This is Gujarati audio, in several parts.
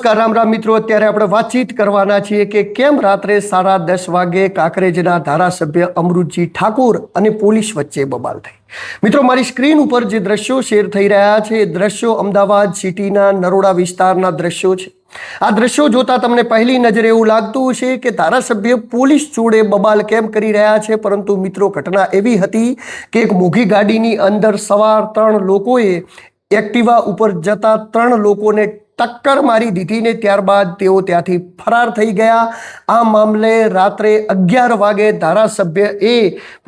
નમસ્કાર, રામ રામ મિત્રો. અત્યારે આપણે વાતચીત કરવાના છીએ કે કેમ રાત્રે સાડા દસ વાગે કાંકરેજના ધારાસભ્ય અમૃતજી ઠાકોર અને પોલીસ વચ્ચે બબાલ થઈ. મિત્રો, મારી સ્ક્રીન ઉપર જે દ્રશ્યો શેર થઈ રહ્યા છે, એ દ્રશ્યો અમદાવાદ સિટીના નરોડા વિસ્તારના દ્રશ્યો છે. આ દ્રશ્યો જોતા તમને પહેલી નજરે એવું લાગતું હશે કે ધારાસભ્ય પોલીસ જોડે બબાલ કેમ કરી રહ્યા છે? પરંતુ મિત્રો, ઘટના એવી હતી કે એક મોઘી ગાડીની અંદર સવાર ત્રણ લોકોએ એક્ટિવા ઉપર જતા ત્રણ લોકોને ટક્કર મારી દીધી ને ત્યારબાદ તેઓ ત્યાંથી ફરાર થઈ ગયા. આ મામલે રાત્રે અગિયાર વાગે ધારાસભ્ય એ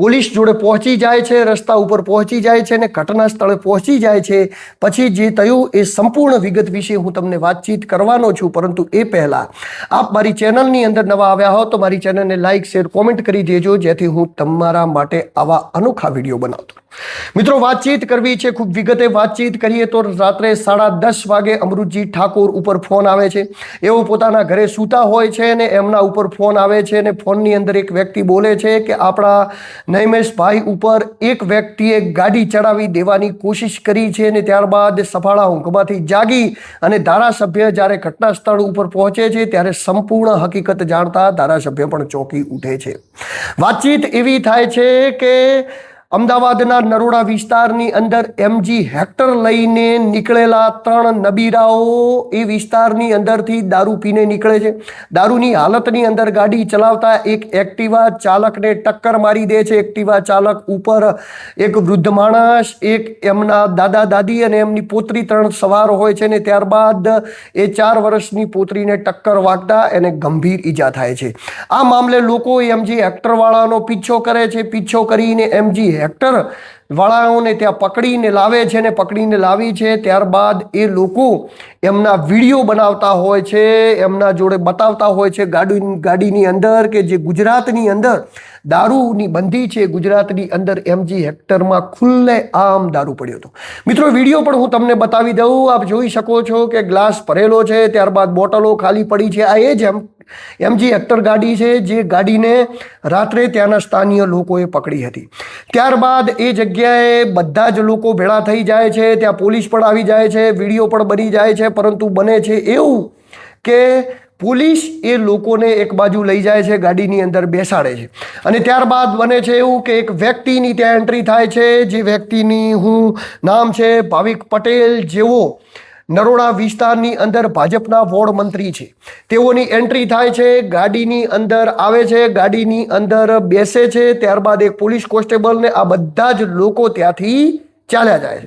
પોલીસ જોડે પહોંચી જાય છે, રસ્તા ઉપર પહોંચી જાય છે અને ઘટના સ્થળે પહોંચી જાય છે. પછી જે થયું એ સંપૂર્ણ વિગત વિશે હું તમને વાતચીત કરવાનો છું, પરંતુ એ પહેલાં આપ મારી ચેનલની અંદર નવા આવ્યા હો તો મારી ચેનલને લાઇક શેર, કોમેન્ટ કરી દેજો, જેથી હું તમારા માટે આવા અનોખા વીડિયો બનાવતો મિત્રો, વાતચીત કરવી છે, ખૂબ વિગતે વાતચીત કરીએ તો રાત્રે સાડા દસ વાગે અમૃતજી ઠાકોર ઉપર ફોન આવે છે. એઓ પોતાના ઘરે સૂતા હોય છે અને એમના ઉપર ફોન આવે છે અને ફોનની અંદર એક વ્યક્તિ બોલે છે કે આપણા નૈમેશભાઈ ઉપર એક વ્યક્તિએ ગાડી ચડાવી દેવાની કોશિશ કરી છે અને ત્યારબાદ સફાળા ઊંઘમાંથી જાગી અને ધારાસભ્ય જ્યારે ઘટના સ્થળ ઉપર પહોંચે છે ત્યારે સંપૂર્ણ હકીકત જાણતા ધારાસભ્ય પણ ચોંકી ઉઠે છે. વાતચીત એવી થાય છે કે અમદાવાદના નરોડા વિસ્તારની અંદર એમજી હેક્ટર લઈને નીકળેલા ત્રણ નબીરાઓ એ વિસ્તારની અંદરથી દારૂ પીને નીકળે છે. દારૂની હાલતની અંદર ગાડી ચલાવતા એક એક્ટિવા ચાલકને ટક્કર મારી દે છે. એક્ટિવા ચાલક ઉપર એક વૃદ્ધ માણસ, એક એમના દાદા દાદી અને એમની પોતરી ત્રણ સવાર હોય છે ને ત્યારબાદ એ ચાર વર્ષની પોતરીને ટક્કર વાગતા એને ગંભીર ઈજા થાય છે. આ મામલે લોકો એમજી હેક્ટરવાળાનો પીછો કરે છે. પીછો કરીને એમજી હેક્ટર વાળાઓને ત્યાં પકડીને લાવે છે ને પકડીને લાવી છે, ત્યારબાદ એ લોકો એમના વીડિયો બનાવતા હોય છે, એમના જોડે બતાવતા હોય છે ગાડી, ગાડીની અંદર કે જે ગુજરાતની અંદર દારૂની બંધી છે ગુજરાતની અંદર એમજી હેક્ટરમાં ખુલ્લે આમ દારૂ પડ્યો હતો. મિત્રો, વીડિયો પણ હું તમને બતાવી દઉં. આપ જોઈ શકો છો કે ગ્લાસ ભરેલો છે, ત્યારબાદ બોટલો ખાલી પડી છે. આ એ જ એમ, એમજી હેક્ટર ગાડી છે, જે ગાડીને રાત્રે ત્યાંના સ્થાનીય લોકોએ પકડી હતી. ત્યારબાદ એ જગ્યાએ બધા જ લોકો ભેળા થઈ જાય છે, ત્યાં પોલીસ પણ આવી જાય છે, વીડિયો પણ બની જાય છે, પરંતુ બને છે એવું કે પોલીસ એ લોકોને એક બાજુ લઈ જાય છે, ગાડીની અંદર બેસાડે છે. અને ત્યારબાદ બને છે એવું કે એક વ્યક્તિની ત્યાં એન્ટ્રી થાય છે, જે વ્યક્તિની હું નામ છે ભાવિક પટેલ જેવો નરોડા વિસ્તારની અંદર ભાજપના વોર્ડ મંત્રી છે. તેઓની એન્ટ્રી થાય છે, ગાડીની અંદર આવે છે, ગાડીની અંદર બેસે છે, ત્યારબાદ એક પોલીસ કોન્સ્ટેબલને આ બધા જ લોકો ત્યાંથી ચાલ્યા જાય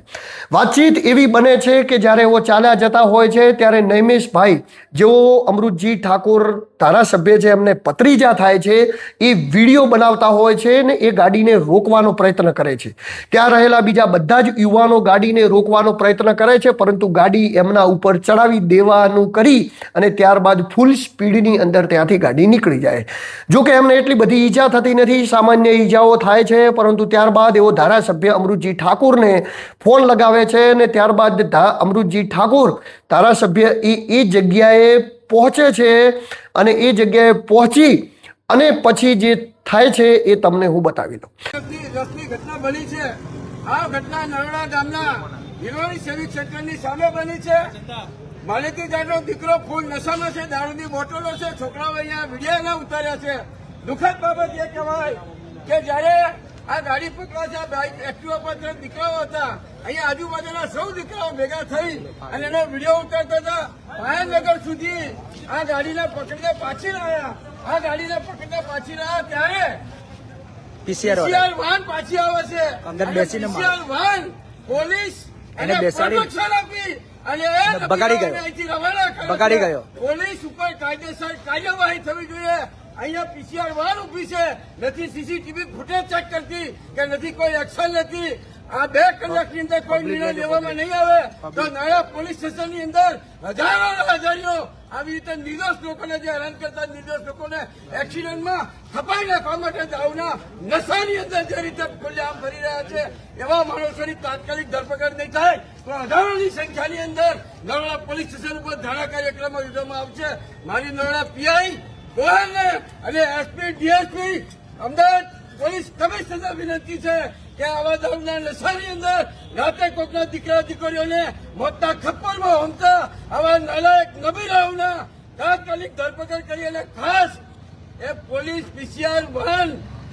વાતચીત એવી બને છે કે જ્યારે એઓ ચાલ્યા જતા હોય છે, ત્યારે નૈમેશભાઈ જેઓ અમૃતજી ઠાકોર ધારાસભ્ય છે, એમને પત્રીજા થાય છે, એ વીડિયો બનાવતા હોય છે ને એ ગાડીને રોકવાનો પ્રયત્ન કરે છે. ત્યાં રહેલા બીજા બધા જ યુવાનો ગાડીને રોકવાનો પ્રયત્ન કરે છે, પરંતુ ગાડી એમના ઉપર ચડાવી દેવાનું કરી અને ત્યારબાદ ફૂલ સ્પીડની અંદર ત્યાંથી ગાડી નીકળી જાય. જો કે એમને એટલી બધી ઈજા થતી નથી, સામાન્ય ઈજાઓ થાય છે, પરંતુ ત્યારબાદ એવો ધારાસભ્ય અમૃતજી ઠાકોરને ફોન લગાવે છે અને ત્યારબાદ અમૃતજી ઠાકોર ધારાસભ્ય એ એ જગ્યાએ પહોંચે છે અને એ જગ્યાએ પહોંચી અને પછી જે થાય છે એ તમને હું બતાવી દઉં. ઘટના બની છે. આ ઘટના નરોડા ગામના હિરોની સેવિક સેન્ટરની સામે બની છે. માલિકી જાતનો દીકરો ફૂલ નશામાં છે, દારૂની બોટલો છે, છોકરાઓ અહીંયા વિડીયોમાં ઉતાર્યા છે. દુઃખદ બાબત એ કહેવાય કે જ્યારે આ ગાડી પકડા છે આ બાઇક એક્ટિવા પર ત્રણ દીકરાઓ હતા. અહીંયા આજુબાજુના સૌ દીકરાઓ ભેગા થઈ અને એનો વીડિયો ઉતારતા હતા. ભાયનગર સુધી આ ગાડીને પકડીને પાછી લાયા. આ ગાડીને પકડીને પાછી લાયા ત્યારે પીસીઆર વાન પાછી આવે છે. અંદર બેસીને પીસીઆર વાન પોલીસ એને બેસાડી- આપી અને બગાડી ગયો. બગાડી ગયો. પોલીસ ઉપર કાયદેસર કાર્યવાહી થવી જોઈએ. અહીંયા પીસીઆર વાર ઊભી છે. નથી સીસીટીવી ફૂટેજ ચેક કરતી કે નથી કોઈ એક્શન લેતી. આ બે કલાકની અંદર કોઈ નિર્ણય લેવામાં નહીં આવે. તો નાયા પોલીસ સ્ટેશનની અંદર હજારો હજારીઓ આવી રીતે નિર્દોષ લોકોને જે હેરાન કરતા નિર્દોષ લોકોને એક્સિડન્ટમાં ખપાઈ નાખવા માટે દાવના નશાની અંદર જે રીતે ખુલ્લેઆમ ફરી રહ્યા છે એવા માણસોની તાત્કાલિક ધરપકડ નહીં થાય. તો હજારોની સંખ્યાની અંદર નરોડા પોલીસ સ્ટેશન ઉપર ધારા કાર્યક્રમો યોજવામાં આવશે. મારી નરોડા પીઆઈ અને SP DSP Ahmedabad police commissioner વિનંતી છે કે આવા દારૂના નશાની અંદર રાતે કોકના દીકરા દીકરીઓને મોટા ખપ્પરમાં હોમતા આવા નાલાયક નબીરાઓના તાત્કાલિક ધરપકડ કરી અને ખાસ એ પોલીસ પીસીઆર વાહન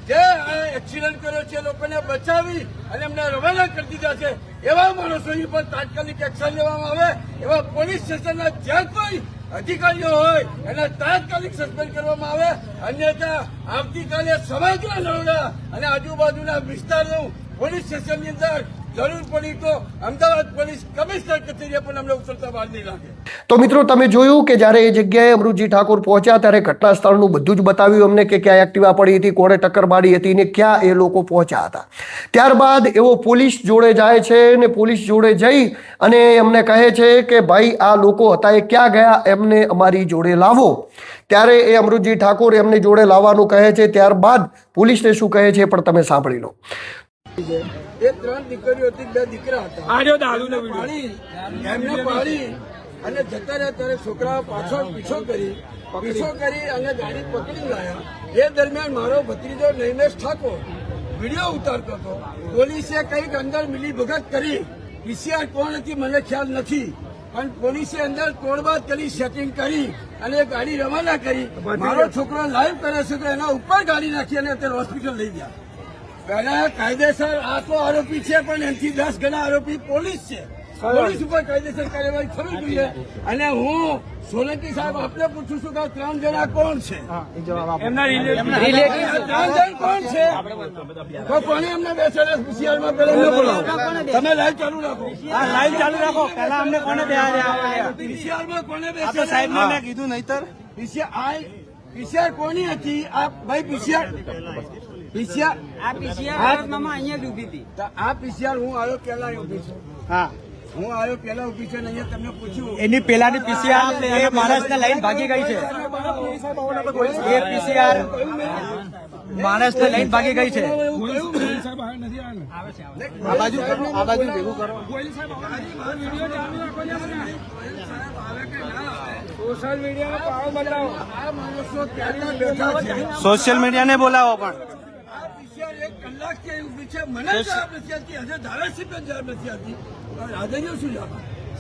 જે આ એક્સિડન્ટ કર્યો છે લોકોને બચાવી અને એમને રવાના કરી દીધા છે. એવા માણસોની પણ તાત્કાલિક એક્શન લેવામાં આવે, એવા પોલીસ સ્ટેશનના જ્યાં કોઈ અધિકારીઓ હોય, એને તાત્કાલિક સસ્પેન્ડ કરવામાં આવે. અન્યથા આવતીકાલે સમગ્ર નરોડા અને આજુબાજુના વિસ્તારનું પોલીસ સ્ટેશનની અંદર જરૂર પડી તો અમદાવાદ પોલીસ કમિશનર કચેરીએ પણ અમને ઉતરતા વાર નહીં લાગે. તો મિત્રો તમે જોયું કે જ્યારે એ જગ્યાએ અમૃતજી ઠાકોર પહોંચ્યા ત્યારે ઘટના સ્થળનું બધું જ બતાવ્યું અમને કે ક્યાં એક્ટિવા પડી હતી, કોણે ટક્કર મારી હતી ને ક્યાં એ લોકો પહોંચ્યા હતા. ત્યારબાદ એવો પોલીસ જોડે જાય છે ને પોલીસ જોડે જઈ અને એમને કહે છે કે ભાઈ, આ લોકો હતા એ ક્યાં ગયા? એમને અમારી જોડે લાવો. ત્યારે એ અમૃતજી ઠાકોર એમને જોડે લાવવાનું કહે છે. ત્યારબાદ પોલીસને શું કહે છે પણ તમે સાંભળી લો. એ ત્રણ દીકરીઓ હતી બે દીકરા હતા. પાડી એમને પાડી અને જતા રહ્યા ત્યારે છોકરાઓ પાછો પીછો કરી પીછો કરી અને ગાડી પકડી લાયા. એ દરમિયાન મારો ભત્રીજો નૈમેશ ઠાકોર વીડિયો ઉતારતો હતો પોલીસે કંઈક અંદર મિલી ભગત કરી. પીસીઆર કોણ હતી મને ખ્યાલ નથી. પણ પોલીસે અંદર તોડબાદ કરી સેટિંગ કરી અને ગાડી રવાના કરી. મારો છોકરો લાઈવ કરે છે તો એના ઉપર ગાડી નાખી અને અત્યારે હોસ્પિટલ લઈ ગયા. પહેલા કાયદેસર આ તો આરોપી છે પણ એનાથી દસ ગણા આરોપી પોલીસ છે. પોલીસ ઉપર કાયદેસર કાર્યવાહી થવી જોઈએ. અને હું સોલંકી સાહેબ આપને પૂછું છું કે ત્રણ જણા કોણ છે? એમના ત્રણ જણ કોણ છે? તો કોને એમને બેસેલા PCR માં પેલા ન બોલાવો. તમે લાઈવ ચાલુ રાખો. હા લાઈવ ચાલુ રાખો. પહેલા અમને કોને બેહાડ્યા PCR માં કોને બેસેલા સાહેબને મેં કીધું નહીતર. પીસીઆર આ પીસીઆર કોની હતી? આ ભાઈ PCR PCR આ પીસીઆર મામા અહીંયા જ ઊભી હતી. તો આ પીસીઆર હું આવ્યો પેલા ઊભી છું. હા. હું આવ્યો પેલા ઊભી છે ને અહીંયા તમને પૂછ્યું. એની પેલાની પીસીઆર એ માણસને લઈને ભાગી ગઈ છે. એ પીસીઆર માણસને લઈને ભાગી ગઈ છે. આ બાજુ આ બાજુ ભેગું કરો. સોશિયલ મીડિયાનો આ માણસો ક્યારના સોશિયલ મીડિયાને બોલાવો પણ. આ વિષય એક છે. મને જવાબ નથી આપતી હજુ ધારાસભ્ય જવાબ નથી આપતી રાજાજીઓ શું જવાબ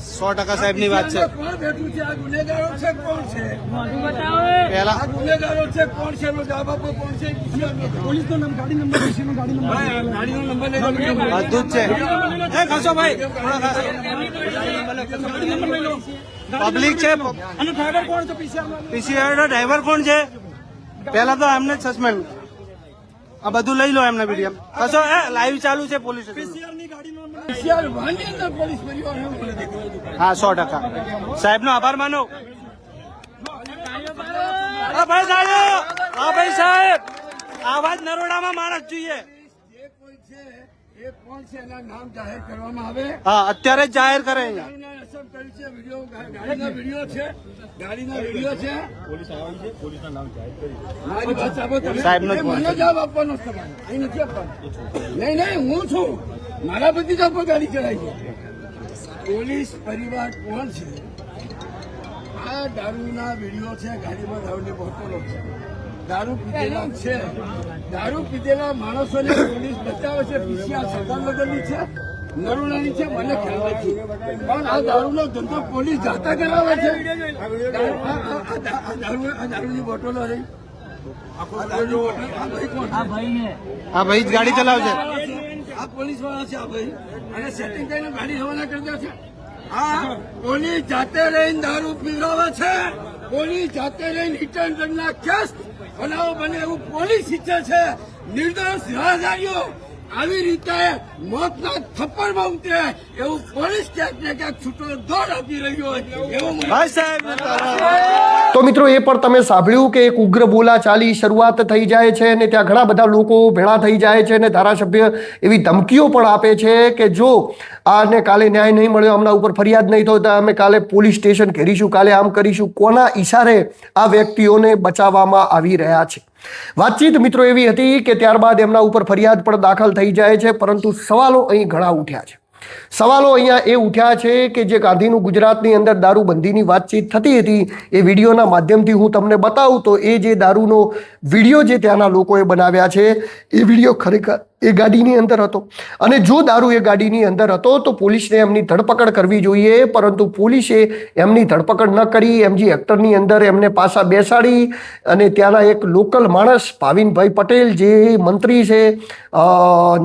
સો ટકા સાહેબની વાત છે. કોણ બેઠું છે? આ ગુનેગારો છે કોણ છે? પહેલા આ ગુનેગારો છે કોણ છે? જવાબ કોણ છે? પોલીસ નો ગાડી નંબર ગાડી નંબર. ગાડીનો નંબર બધું જ છે. એ ખસો ભાઈ. પબ્લિક છે. પીસીઆર નો ડ્રાઈવર કોણ છે? પહેલા તો એમને સસ્પેન્ડ આ બધું લઈ લો એમને વીડિયો કશો એ લાઈવ ચાલુ છે પોલીસ. હા સો ટકા. સાહેબ નો આભાર માનો. હા ભાઈ સાહેબ. હા ભાઈ સાહેબ. આવા જ નરોડામાં માણસ જોઈએ. જે કોઈ છે એ કોણ છે એના નામ જાહેર કરવામાં આવે? હા અત્યારે જ જાહેર કરે ગાડીના છે? વીડિયો ગાડીના વીડિયો છે? ગાડીના વીડિયો છે? મારી વાત સાંભળો તમે. સાહેબનો મને જવાબ આપવાનો છે તમારે. અહીં નથી આપવાનો. નહીં નહીં હું છું. મારા ભતીજા પર ગાડી ચલાવી છે. પોલીસ પરિવાર કોણ છે? આ દારૂના વીડિયો છે ગાડીમાં દારૂની બોટલો છે. દારૂ પીધેલા છે. દારૂ પીધેલા માણસોને પોલીસ બચાવે છે પીસીઆર સરદારનગરની છે નરુણાની છે મને ખ્યાલ નથી. પણ આ દારૂનો ધંધો પોલીસ જાતા કરાવે છે. આ- આ- આ- આ દા- આ દારૂ આ દારૂની બોટલો રહી આ ભાઈ જ ગાડી ચલાવશે. આ પોલીસવાળા છે આ ભાઈ. અને સેટિંગ કરીને ગાડી રવાના કરી દે છે. આ પોલીસ જાતે રહીને દારૂ પીવડાવે છે. પોલીસ જાતે રહીને રિટર્ન ના કેસ બનાવો બને એવું પોલીસ ઈચ્છે છે. નિર્દોષ રાહદારીઓ આવી રીતે મોતના થપ્પડમાં ઉતરે એવું પોલીસ ક્યાંક ને ક્યાંક છૂટો દોર આપી રહ્યો હોય. એવું સાહેબ તો મિત્રો એ પણ તમે સાંભળ્યું કે એક ઉગ્ર બોલા ચાલી શરૂઆત થઈ જાય છે અને ત્યાં ઘણા બધા લોકો ભેળા થઈ જાય છે અને ધારાસભ્ય એવી ધમકીઓ પણ આપે છે કે જો આને કાલે ન્યાય નહીં મળ્યો હમણાં ઉપર ફરિયાદ નહીં થયો તો અમે કાલે પોલીસ સ્ટેશન ઘેરીશું, કાલે આમ કરીશું. કોના ઈશારે આ વ્યક્તિઓને બચાવવામાં આવી રહ્યા છે? વાતચીત મિત્રો એવી હતી કે ત્યારબાદ એમના ઉપર ફરિયાદ પણ દાખલ થઈ જાય છે, પરંતુ સવાલો અહીં ઘણા ઉઠ્યા છે. સવાલો અહીંયા એ ઉઠ્યા છે કે જે ગાંધીનું ગુજરાતની અંદર દારૂબંધીની વાતચીત થતી હતી, એ વિડીયોના માધ્યમથી હું તમને બતાવું તો એ જે દારૂનો વીડિયો જે ત્યાંના લોકોએ બનાવ્યા છે, એ વીડિયો ખરેખર એ ગાડીની અંદર હતો. અને જો દારૂ એ ગાડીની અંદર હતો, તો પોલીસને એમની ધરપકડ કરવી જોઈએ. પરંતુ પોલીસે એમની ધરપકડ ન કરી. એમજી એક્ટરની અંદર એમને પાછા બેસાડી અને ત્યાંના એક લોકલ માણસ ભાવિનભાઈ પટેલ, જે મંત્રી છે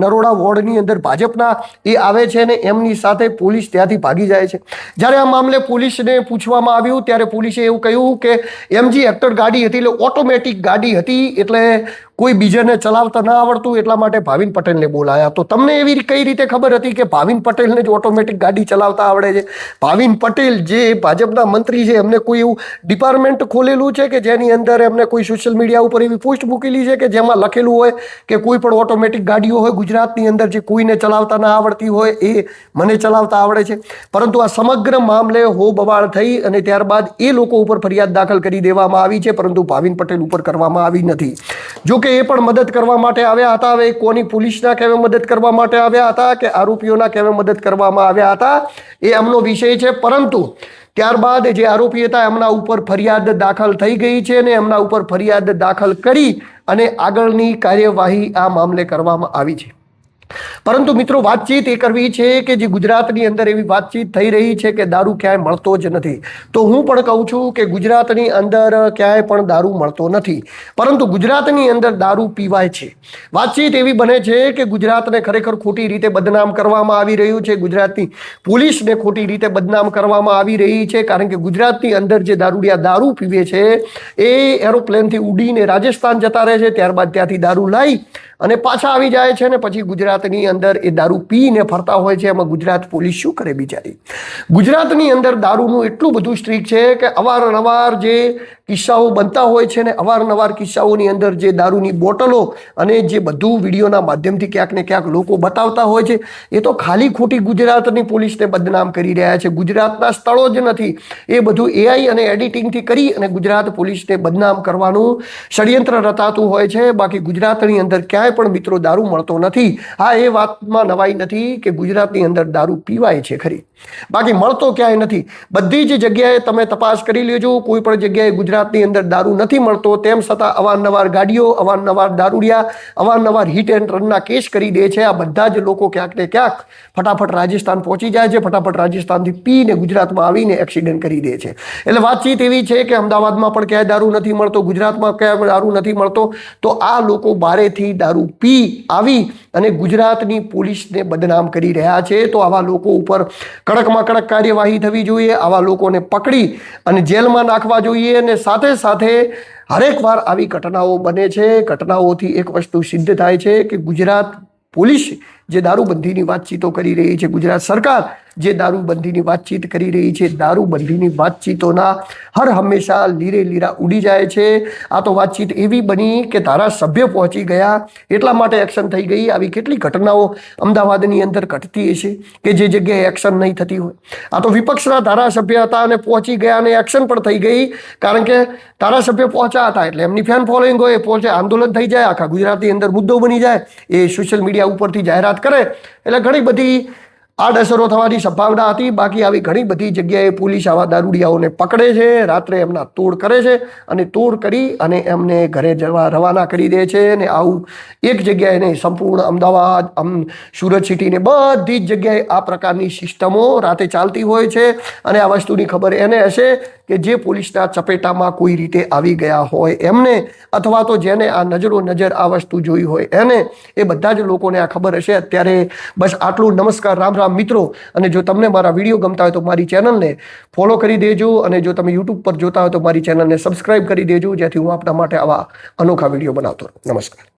નરોડા વોર્ડની અંદર ભાજપના, એ આવે છે ને એમની સાથે પોલીસ ત્યાંથી ભાગી જાય છે. જ્યારે આ મામલે પોલીસને પૂછવામાં આવ્યું, ત્યારે પોલીસે એવું કહ્યું કે એમજી એક્ટર ગાડી હતી એટલે ઓટોમેટિક ગાડી હતી. એટલે કોઈ બીજાને ચલાવતા ના આવડતું એટલા માટે ભાવિન પટેલને બોલાયા. તો તમને એવી કઈ રીતે ખબર હતી કે ભાવિન પટેલને જ ઓટોમેટિક ગાડી ચલાવતા આવડે છે? ભાવિન પટેલ જે ભાજપના મંત્રી છે, એમને કોઈ એવું ડિપાર્ટમેન્ટ ખોલેલું છે કે જેની અંદર એમને કોઈ સોશિયલ મીડિયા ઉપર એવી પોસ્ટ મૂકેલી છે કે જેમાં લખેલું હોય કે કોઈ પણ ઓટોમેટિક ગાડીઓ હોય, ગુજરાતની અંદર જે કોઈને ચલાવતા ના આવડતી હોય એ મને ચલાવતા આવડે છે. પરંતુ આ સમગ્ર મામલે હો બવાળ થઈ અને ત્યારબાદ એ લોકો ઉપર ફરિયાદ દાખલ કરી દેવામાં આવી છે, પરંતુ ભાવિન પટેલ ઉપર કરવામાં આવી નથી. જો કે એ પણ મદદ કરવા માટે આવ્યા હતા? હવે કોની પોલીસના કેવે મદદ કરવા માટે આવ્યા હતા કે આરોપીઓના કેવે મદદ કરવામાં આવ્યા હતા? એ એમનો વિષય છે. પરંતુ ત્યારબાદ જે આરોપી હતા, એમના ઉપર ફરિયાદ દાખલ થઈ ગઈ છે અને એમના ઉપર ફરિયાદ દાખલ કરી અને આગળની કાર્યવાહી આ મામલે કરવામાં આવી છે. પરંતુ મિત્રો વાતચીત એ કરવી છે કે જે ગુજરાતની અંદર એવી વાતચીત થઈ રહી છે કે દારૂ ક્યાંય મળતો જ નથી. તો હું પણ કહું છું કે ગુજરાતની અંદર ક્યાંય પણ દારૂ મળતો નથી. પરંતુ ગુજરાતની અંદર દારૂ પીવાય છે. વાતચીત એવી બને છે કે ગુજરાતને ખરેખર ખોટી રીતે બદનામ કરવામાં આવી રહ્યું છે. ગુજરાતની પોલીસને ખોટી રીતે બદનામ કરવામાં આવી રહી છે. કારણ કે ગુજરાતની અંદર જે દારૂડિયા દારૂ પીવે છે, એ એરોપ્લેનથી ઉડીને રાજસ્થાન જતા રહે છે. ત્યારબાદ ત્યાંથી દારૂ લાવી અને પાછા આવી જાય છે ને પછી ગુજરાતની અંદર એ દારૂ પીને ફરતા હોય છે. એમાં ગુજરાત પોલીસ શું કરે બિચારી? ગુજરાતની અંદર દારૂનું એટલું બધું સ્ટ્રીક છે કે અવારનવાર જે કિસ્સાઓ બનતા હોય છે ને અવારનવાર કિસ્સાઓની અંદર જે દારૂની બોટલો અને જે બધું વિડીયોના માધ્યમથી ક્યાંક ને ક્યાંક લોકો બતાવતા હોય છે, એ તો ખાલી ખોટી ગુજરાતની પોલીસને બદનામ કરી રહ્યા છે. ગુજરાતના સ્થળો જ નથી. એ બધું એઆઈ અને એડિટિંગથી કરી અને ગુજરાત પોલીસને બદનામ કરવાનું ષડયંત્ર રચાતું હોય છે. બાકી ગુજરાતની અંદર ક્યાંય પણ મિત્રો દારૂ મળતો નથી. હા, એ વાતમાં નવાઈ નથી કે ગુજરાતની અંદર દારૂ પીવાય છે ખરી. બાકી મળતો ક્યાંય નથી. બધી જ જગ્યાએ તમે તપાસ કરી લેજો. કોઈ પણ જગ્યાએ ગુજરાતની અંદર દારૂ નથી મળતો, તેમ છતાં અવારનવાર ગાડીઓ, અવારનવાર દારૂડિયા, અવારનવાર હિટ એન્ડ રનના કેસ કરી દે છે. આ બધા જ લોકો ક્યાંક ને ક્યાંક ફટાફટ રાજસ્થાન પહોંચી જાય છે, ફટાફટ રાજસ્થાનથી પીને ગુજરાતમાં આવીને એક્સિડન્ટ કરી દે છે. એટલે વાતચીત એવી છે કે અમદાવાદમાં પણ ક્યાંય દારૂ નથી મળતો, ગુજરાતમાં ક્યાંય દારૂ નથી મળતો, તો આ લોકો બારેથી દારૂ પી આવી અને ગુજરાતની પોલીસને બદનામ કરી રહ્યા છે. તો આવા લોકો ઉપર કડકમાં કડક કાર્યવાહી થવી જોઈએ, આવા લોકોને પકડી અને જેલમાં નાખવા જોઈએ અને સાથે સાથે હરેક વાર આવી ઘટનાઓ બને છે. ઘટનાઓથી એક વસ્તુ સિદ્ધ થાય છે કે ગુજરાત પોલીસ જે દારૂબંધીની વાતચીતો કરી રહી છે ગુજરાત સરકાર, જે દારૂબંધીની વાતચીત કરી રહી છે દારૂબંધીની વાતચીતોના હર હંમેશા લીરે લીરા ઉડી જાય છે. આ તો વાતચીત એવી બની કે ધારાસભ્ય પહોંચી ગયા, એટલા માટે એક્શન થઈ ગઈ, આવી કેટલી ઘટનાઓ અમદાવાદની અંદર ઘટતી હશે કે જે જગ્યાએ એક્શન નહીં થતી હોય. આ તો વિપક્ષના ધારાસભ્ય હતા અને પહોંચી ગયા અને એક્શન પણ થઈ ગઈ, કારણ કે ધારાસભ્ય પહોંચ્યા હતા એટલે એમની ફેન ફોલોઈંગ હોય, પહોંચે, આંદોલન થઈ જાય, આખા ગુજરાતની અંદર મુદ્દો બની જાય, એ સોશિયલ મીડિયા ઉપરથી જાહેરાત કરે. એટલે ઘણી બધી આડઅસરો થવાની સંભાવના હતી. બાકી આવી ઘણી બધી જગ્યાએ પોલીસ આવા દારૂડિયાઓને પકડે છે. રાત્રે એમના તોડ કરે છે અને તોડ કરી અને એમને ઘરે જવા રવાના કરી દે છે અને આવું એક જગ્યાએ નહીં, સંપૂર્ણ અમદાવાદ, અમ, સુરત સિટીને બધી જ જગ્યાએ આ પ્રકારની સિસ્ટમો રાતે ચાલતી હોય છે. અને આ વસ્તુની ખબર એને હશે કે જે પોલીસના ચપેટામાં કોઈ રીતે આવી ગયા હોય એમને અથવા તો જેને આ નજરો નજર આ વસ્તુ જોઈ હોય એને, એ બધા જ લોકોને આ ખબર હશે. અત્યારે બસ આટલું. નમસ્કાર. રામ રામ. મિત્રો અને જો તમને મારા વીડિયો ગમતા હોય તો મારી ચેનલને ફોલો કરી દેજો અને જો તમે યુટ્યુબ પર જોતા હોય તો મારી ચેનલને સબસ્ક્રાઇબ કરી દેજો, જેથી હું આપણા માટે આવા અનોખા વીડિયો બનાવતો રહું. નમસ્કાર.